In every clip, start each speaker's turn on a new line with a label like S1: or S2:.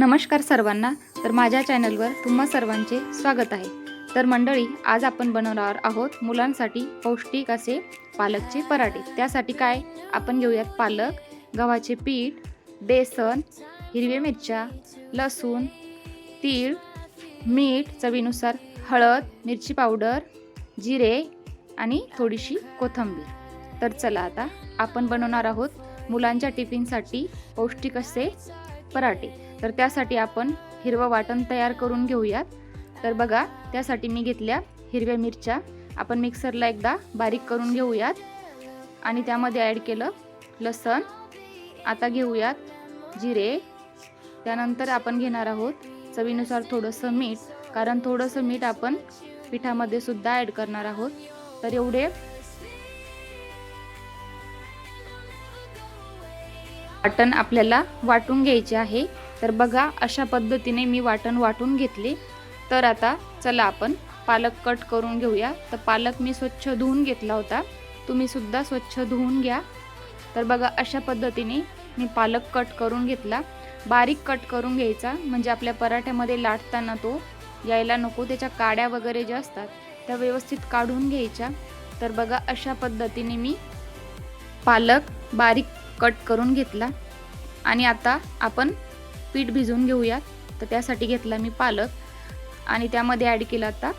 S1: नमस्कार सर्वांना. तर माझ्या चॅनलवर तुम्हा सर्वांचे स्वागत आहे. तर मंडळी आज आपण बनवणार आहोत मुलांसाठी पौष्टिक असे पालकचे पराठे. त्यासाठी काय? आपण घेऊयात पालक गव्हाचे पीठ बेसन हिरव्या मिरच्या लसूण तीळ मीठ चवीनुसार हळद मिरची पावडर जिरे आणि थोडीशी कोथिंबीर. तर चला आता आपण बनवणार आहोत मुलांच्या टिफिनसाठी पौष्टिक असे पराठे. तर त्यासाठी आपण हिरवं वाटण तयार करून घेऊयात. तर बघा त्यासाठी मी घेतल्या हिरव्या मिरच्या. आपण मिक्सरला एकदा बारीक करून घेऊयात. आणि त्यामध्ये ॲड केलं लसण. आता घेऊयात जिरे. त्यानंतर आपण घेणार आहोत चवीनुसार थोडंसं मीठ. कारण थोडंसं मीठ आपण पिठामध्ये सुद्धा ॲड करणार आहोत. तर एवढे वाटण आपल्याला वाटून घ्यायचे आहे. तर बघा अशा पद्धतीने मी वाटण वाटून घेतले. तर आता चला आपण पालक कट करून घेऊया. तर पालक मी स्वच्छ धुवून घेतला होता. तुम्ही सुद्धा स्वच्छ धुवून घ्या. तर बघा अशा पद्धतीने मी पालक कट करून घेतला. बारीक कट करून घ्यायचा म्हणजे आपल्या पराठ्यामध्ये लाटताना तो यायला नको त्याच्या काड्या वगैरे ज्या असतात त्या व्यवस्थित काढून घ्यायच्या. तर बघा अशा पद्धतीने मी पालक बारीक कट करून घेतला. आणि आता आपण पीठ भिजवून घेऊयात. तर त्यासाठी घेतला मी पालक. आणि त्यामध्ये ॲड केलं आता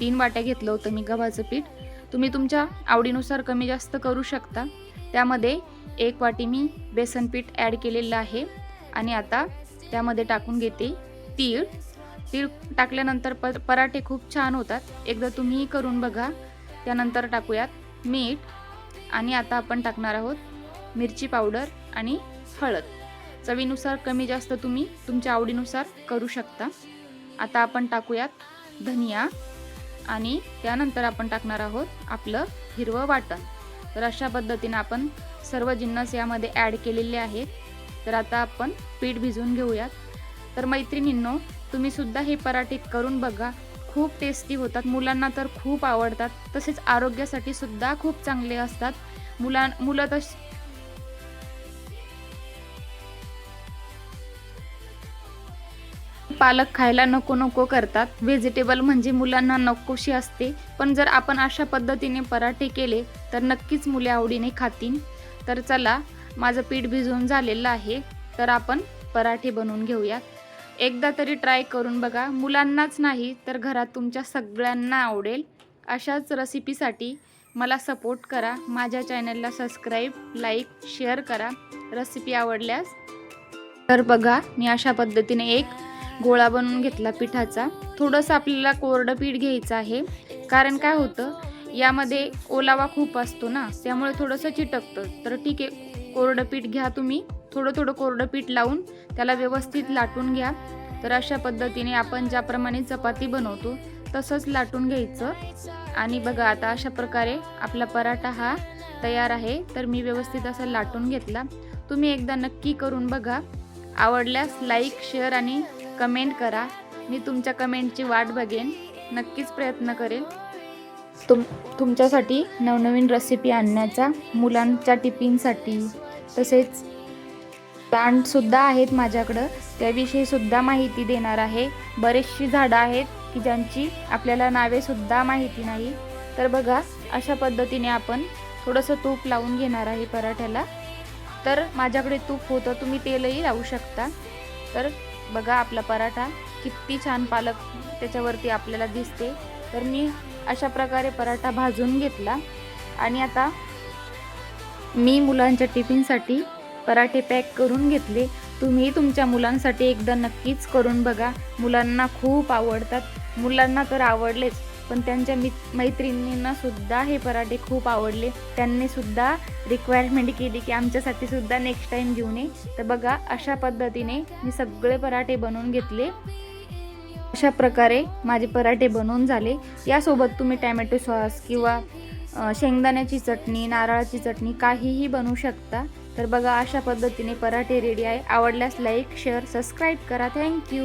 S1: तीन वाट्या घेतलं होतं मी गव्हाचं पीठ. तुम्ही तुमच्या आवडीनुसार कमी जास्त करू शकता. त्यामध्ये एक वाटी मी बेसन पीठ ॲड केलेलं आहे. आणि आता त्यामध्ये टाकून घेते तीळ. तीळ टाकल्यानंतर प पराठे खूप छान होतात. एकदा तुम्हीही करून बघा. त्यानंतर टाकूयात मीठ. आणि आता आपण टाकणार आहोत मिरची पावडर आणि हळद. चवीनुसार कमी जास्त तुम्ही तुमच्या आवडीनुसार करू शकता. आता आपण टाकूयात धनिया आणि त्यानंतर आपण टाकणार आहोत आपलं हिरवं वाटण. तर अशा पद्धतीनं आपण सर्व जिन्नस यामध्ये ॲड केलेले आहेत. तर आता आपण पीठ भिजवून घेऊयात. तर मैत्रिणींनो तुम्ही सुद्धा हे पराठे करून बघा. खूप टेस्टी होतात. मुलांना तर खूप आवडतात. तसेच आरोग्यासाठी सुद्धा खूप चांगले असतात. मुलां मुलं तर पालक खायला नको नको करतात. व्हेजिटेबल म्हणजे मुलांना नकोशी असते. पण जर आपण अशा पद्धतीने पराठे केले तर नक्कीच मुले आवडीने खातील. तर चला माझं पीठ भिजवून झालेलं आहे. तर आपण पराठे बनवून घेऊयात एकदा तरी ट्राय करून बघा. मुलांनाच नाही तर घरात तुमच्या सगळ्यांना आवडेल. अशाच रेसिपीसाठी मला सपोर्ट करा. माझ्या चॅनलला सबस्क्राईब लाईक शेअर करा. रेसिपी आवडल्यास. तर बघा मी अशा पद्धतीने एक गोळा बनवून घेतला पिठाचा. थोडंसं आपल्याला कोरडं पीठ घ्यायचं आहे. कारण काय होतं यामध्ये ओलावा खूप असतो ना त्यामुळे थोडंसं चिटकतं. तर ठीक आहे कोरडं पीठ घ्या तुम्ही. थोडं थोडं कोरडं पीठ लावून त्याला व्यवस्थित लाटून घ्या. तर अशा पद्धतीने आपण ज्याप्रमाणे चपाती बनवतो तसंच लाटून घ्यायचं. आणि बघा आता अशा प्रकारे आपला पराठा हा तयार आहे. तर मी व्यवस्थित असं लाटून घेतला. तुम्ही एकदा नक्की करून बघा. आवडल्यास लाईक शेअर आणि कमेंट करा. मी तुमच्या कमेंटची वाट बघेन. नक्कीच प्रयत्न करेन तुम तुमच्यासाठी नवनवीन रेसिपी आणण्याचा मुलांच्या टिफिनसाठी. तसेच प्लांटसुद्धा आहेत माझ्याकडं. त्याविषयीसुद्धा माहिती देणार आहे. बरेचशी झाडं आहेत की ज्यांची आपल्याला नावेसुद्धा माहिती नाही. तर बघा अशा पद्धतीने आपण थोडंसं तूप लावून घेणार आहे पराठ्याला. तर माझ्याकडे तूप होतं तुम्ही तेलही लावू शकता. तर बघा आपला पराठा किती छान पालक त्याच्यावरती आपल्याला दिसते. तर मी अशा प्रकारे पराठा भाजून घेतला. आणि आता मी मुलांच्या टिफिनसाठी पराठे पॅक करून घेतले. तुम्ही तुमच्या मुलांसाठी एकदा नक्कीच करून बघा. मुलांना खूप आवडतात. मुलांना तर आवडलेच. पण त्यांच्या मित मैत्रिणींना सुद्धा हे पराठे खूप आवडले. त्यांनी सुद्धा रिक्वायरमेंट केली की आमच्यासाठी सुद्धा नेक्स्ट टाईम घेऊन ये. तर बघा अशा पद्धतीने मी सगळे पराठे बनवून घेतले. अशा प्रकारे माझे पराठे बनवून झाले. यासोबत तुम्ही टॅमॅटो सॉस किंवा शेंगदाण्याची चटणी नारळाची चटणी काहीही बनवू शकता. तर बघा अशा पद्धतीने पराठे रेडी आहे. आवडल्यास लाईक शेअर सबस्क्राईब करा. Thank you